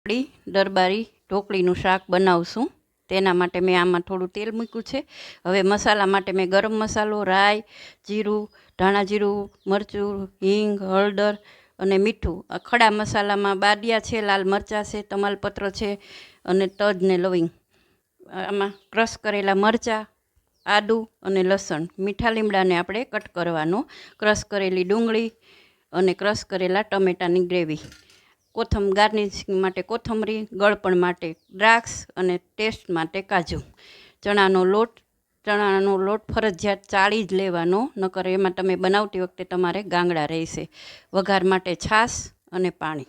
આપણી દરબારી ઢોકળીનું શાક બનાવશું. તેના માટે મેં આમાં થોડું તેલ મૂક્યું છે. હવે મસાલા માટે મેં ગરમ મસાલો, રાઈ, જીરું, ધાણા જીરું, મરચું, હિંગ, હળદર અને મીઠું. આ ખડા મસાલામાં બાદિયા છે, લાલ મરચાં છે, તમાલપત્ર છે અને તજ ને લવિંગ. આમાં ક્રશ કરેલા મરચાં, આદુ અને લસણ. મીઠા લીમડાને આપણે કટ કરવાનો. ક્રશ કરેલી ડુંગળી અને ક્રશ કરેલા ટમેટાની ગ્રેવી. કોથમ ગાર્નિશિંગ માટે કોથમરી, ગળપણ માટે દ્રાક્ષ અને ટેસ્ટ માટે કાજુ. ચણાનો લોટ ચણાનો લોટ ફરજિયાત ચાળી જ લેવાનો, નકર એમાં તમે બનાવતી વખતે તમારે ગાંગડા રહેશે. વઘાર માટે છાશ અને પાણી.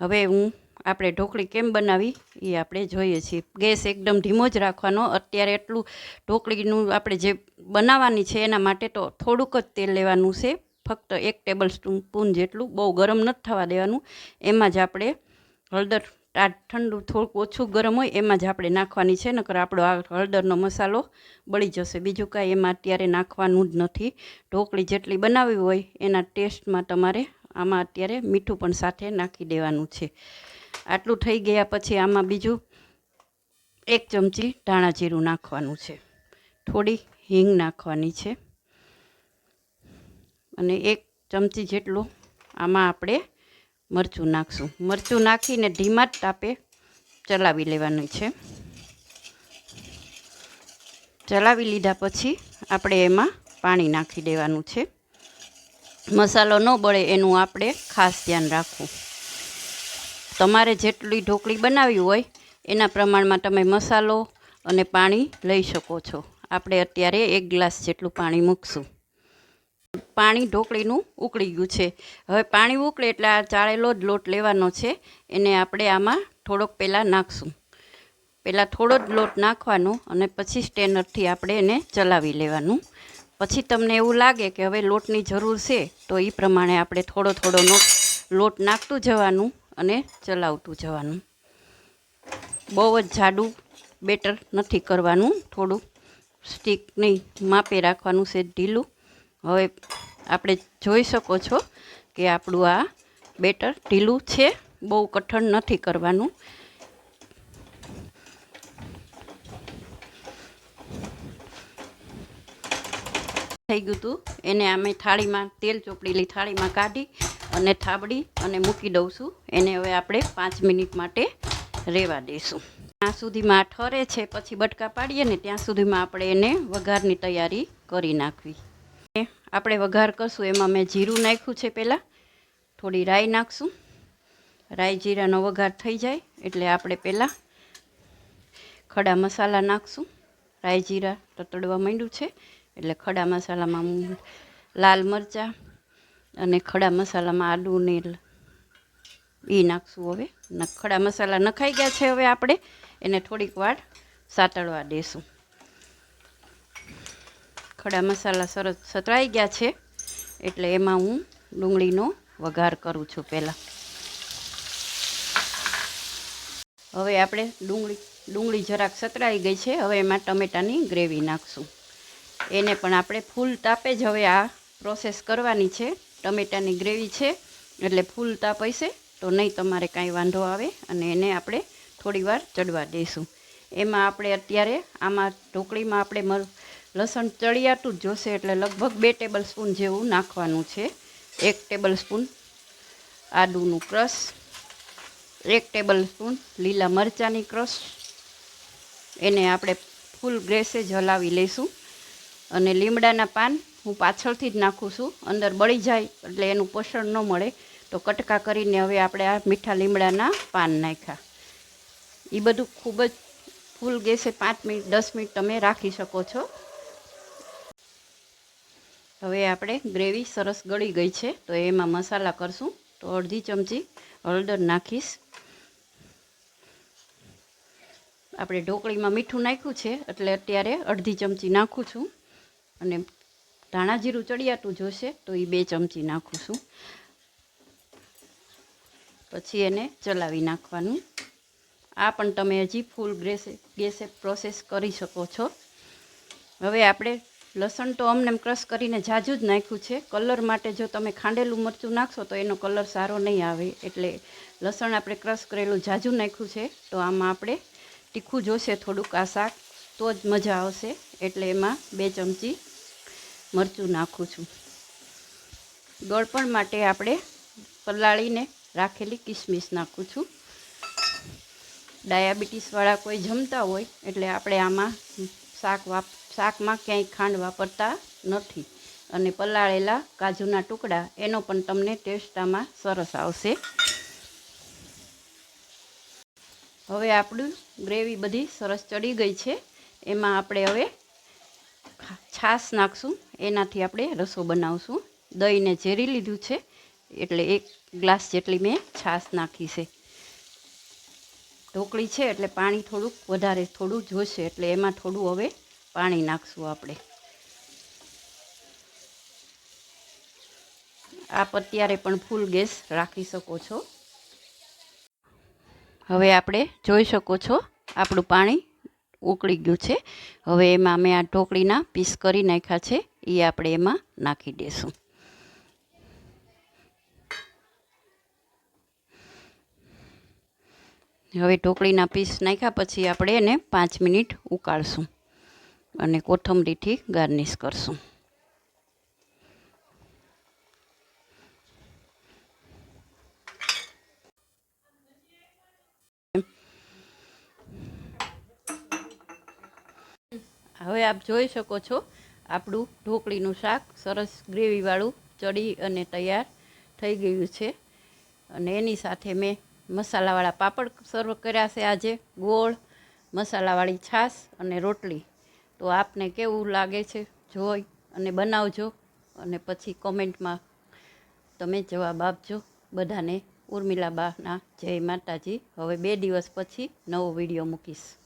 હવે હું આપણે ઢોકળી કેમ બનાવી? એ આપણે જોઈએ છીએ. ગેસ એકદમ ધીમો જ રાખવાનો. અત્યારે એટલું ઢોકળીનું આપણે જે બનાવવાની છે એના માટે તો થોડુંક જ તેલ લેવાનું છે. ફક્ત એક ટેબલ સ્પૂન જેટલું બહુ ગરમ નથી થવા દેવાનું. એમાં જ આપણે હળદર ઠંડુ થોડુંક ઓછું ગરમ હોય એમાં જ આપણે નાખવાની છે, નકર આપણો આ હળદરનો મસાલો બળી જશે. બીજું કાંઈ એમાં અત્યારે નાખવાનું જ નથી. ઢોકળી જેટલી બનાવવી હોય એના ટેસ્ટમાં તમારે આમાં અત્યારે મીઠું પણ સાથે નાખી દેવાનું છે. આટલું થઈ ગયા પછી આમાં બીજું એક ચમચી ધાણા જીરું નાખવાનું છે. થોડી હિંગ નાખવાની છે. અને એક ચમચી જેટલું આમાં આપણે મરચું નાખશું. મરચું નાખીને ધીમા તાપે ચલાવી લેવાનું છે. ચલાવી લીધા પછી આપણે એમાં પાણી નાખી દેવાનું છે. મસાલો ન બળે એનું આપણે ખાસ ધ્યાન રાખવું. તમારે જેટલી ઢોકળી બનાવી હોય એના પ્રમાણમાં તમે મસાલો અને પાણી લઈ શકો છો. આપણે અત્યારે એક ગ્લાસ જેટલું પાણી મૂકશું. પાણી ઢોકળીનું ઉકળી ગયું છે. હવે પાણી ઉકળે એટલે આ ચાળેલો જ લોટ લેવાનો છે. એને આપણે આમાં થોડોક પહેલાં નાખશું. પહેલાં થોડો જ લોટ નાખવાનો અને પછી સ્ટેનરથી આપણે એને ચલાવી લેવાનું. પછી તમને એવું લાગે કે હવે લોટની જરૂર છે, તો એ પ્રમાણે આપણે થોડો થોડોનો લોટ નાખતું જવાનું અને ચલાવતું જવાનું. બહુ જ જાડું બેટર નથી કરવાનું. થોડું સ્ટીક માપે રાખવાનું છે ઢીલું. હવે આપણે જોઈ શકો છો કે આપણું આ બેટર ઢીલું છે. બહુ કઠણ નથી કરવાનું. થઈ ગયું હતું એને અમે થાળીમાં તેલ ચોપડેલી થાળીમાં કાઢી અને થાબડી અને મૂકી દઉં છું. એને હવે આપણે પાંચ મિનિટ માટે રહેવા દઈશું. ત્યાં સુધીમાં આ ઠરે છે, પછી બટકા પાડીએ ને ત્યાં સુધીમાં આપણે એને વઘારની તૈયારી કરી નાખવી. આપણે વઘાર કરશું. એમાં મેં જીરું નાખ્યું છે પહેલાં. થોડી રાઈ નાખશું. રાઈ જીરાનો વઘાર થઈ જાય એટલે આપણે પહેલાં ખડા મસાલા નાખશું. રાઈ જીરા તતડવા માંડ્યું છે એટલે ખડા મસાલામાં લાલ મરચાં અને ખડા મસાલામાં આદુ ને એ નાખશું હવે. ખડા મસાલા નખાઈ ગયા છે હવે આપણે. એને થોડીક વાર સાતળવા દેશું. ખડા મસાલા સરસ સતરાઈ ગયા છે. એટલે એમાં હું ડુંગળીનો વઘાર કરું છું પહેલાં. હવે આપણે ડુંગળી ડુંગળી જરાક સતરાઈ ગઈ છે. હવે એમાં ટમેટાની ગ્રેવી નાખશું. એને પણ આપણે ફૂલ તાપે જ હવે આ પ્રોસેસ કરવાની છે. ટમેટાની ગ્રેવી છે, એટલે ફૂલ તાપ હશે તો નહીં તમારે કાંઈ વાંધો આવે અને એને આપણે થોડીવાર ચડવા દઈશું એમાં આપણે અત્યારે આમાં ઢોકળીમાં આપણે મર લસણ ચડિયાતું જ જોશે એટલે લગભગ બે ટેબલ સ્પૂન જેવું નાખવાનું છે. એક ટેબલ સ્પૂન આદુનું ક્રશ, એક ટેબલ સ્પૂન લીલા મરચાંની ક્રશ. એને આપણે ફૂલ ગ્રેસે જ હલાવી લઈશું. અને લીમડાના પાન હું પાછળથી જ નાખું છું. અંદર બળી જાય એટલે એનું પોષણ ન મળે. તો કટકા કરીને હવે આપણે આ મીઠા લીમડાના પાન નાખ્યા. એ બધું ખૂબ જ ફૂલ ગેસે પાંચ મિનિટ, દસ મિનિટ તમે રાખી શકો છો. હવે આપણે ગ્રેવી સરસ ગળી ગઈ છે, તો એમાં મસાલા કરશું. તો અડધી ચમચી હળદર નાખીશ. આપણે ઢોકળીમાં મીઠું નાખ્યું છે, એટલે અત્યારે અડધી ચમચી નાખું છું. અને ધાણા જીરું ચડિયાતું જોશે તો એ બે ચમચી નાખું છું. પછી એને ચલાવી નાખવાનું. આ પણ તમે હજી ફૂલ ગ્રેસે ગેસે પ્રોસેસ કરી શકો છો. હવે આપણે લસણ તો અમને ક્રશ કરીને જાજુ જ નાખ્યું છે. કલર માટે જો તમે ખાંડેલું મરચું નાખશો તો એનો કલર સારો નહીં આવે. એટલે લસણ આપણે ક્રશ કરેલું જાજુ નાખ્યું છે. તો આમાં આપણે તીખું જોશે થોડુંક આ શાક, તો જ મજા આવશે. એટલે એમાં બે ચમચી મરચું નાખું છું. ગળપણ માટે આપણે પલાળીને રાખેલી કિસમિસ નાખું છું. ડાયાબિટીસવાળા કોઈ જમતા હોય એટલે આપણે આમાં શાક વાપ, શાકમાં ક્યાંય ખાંડ વાપરતા નથી. અને પલાળેલા કાજુના ટુકડા, એનો પણ તમને ટેસ્ટ આમાં સરસ આવશે. હવે આપણું ગ્રેવી બધી સરસ ચડી ગઈ છે. એમાં આપણે હવે છાશ નાખશું. એનાથી આપણે રસો બનાવશું. દહીંને ઝેરી લીધું છે. એટલે એક ગ્લાસ જેટલી મેં છાશ નાખી છે. ઢોકળી છે એટલે પાણી થોડુંક વધારે થોડું જોશે એટલે એમાં થોડું હવે પાણી નાખશું આપણે. આપ અત્યારે પણ ફૂલ ગેસ રાખી શકો છો. હવે આપણે જોઈ શકો છો, આપણું પાણી ઉકળી ગયું છે. હવે એમાં મેં આ ઢોકળીના પીસ કરી નાખ્યા છે એ આપણે એમાં નાખી દઈશું હવે ઢોકળીના પીસ નાખ્યા પછી આપણે એને પાંચ મિનિટ ઉકાળશું અને કોથમરીથી ગાર્નિશ કરશું. હવે આપ જોઈ શકો છો આપણું ઢોકળીનું શાક સરસ ગ્રેવીવાળું, ચડી અને તૈયાર થઈ ગયું છે. અને એની સાથે મેં મસાલાવાળા પાપડ સર્વ કર્યા છે આજે, ગોળ, મસાલાવાળી છાશ અને રોટલી. તો આપને કેવું લાગે છે? જોઈ અને બનાવજો અને પછી કોમેન્ટમાં તમે જવાબ આપજો. બધાને ઉર્મિલાબાના જય માતાજી. હવે બે દિવસ પછી નવો વીડિયો મૂકીશ.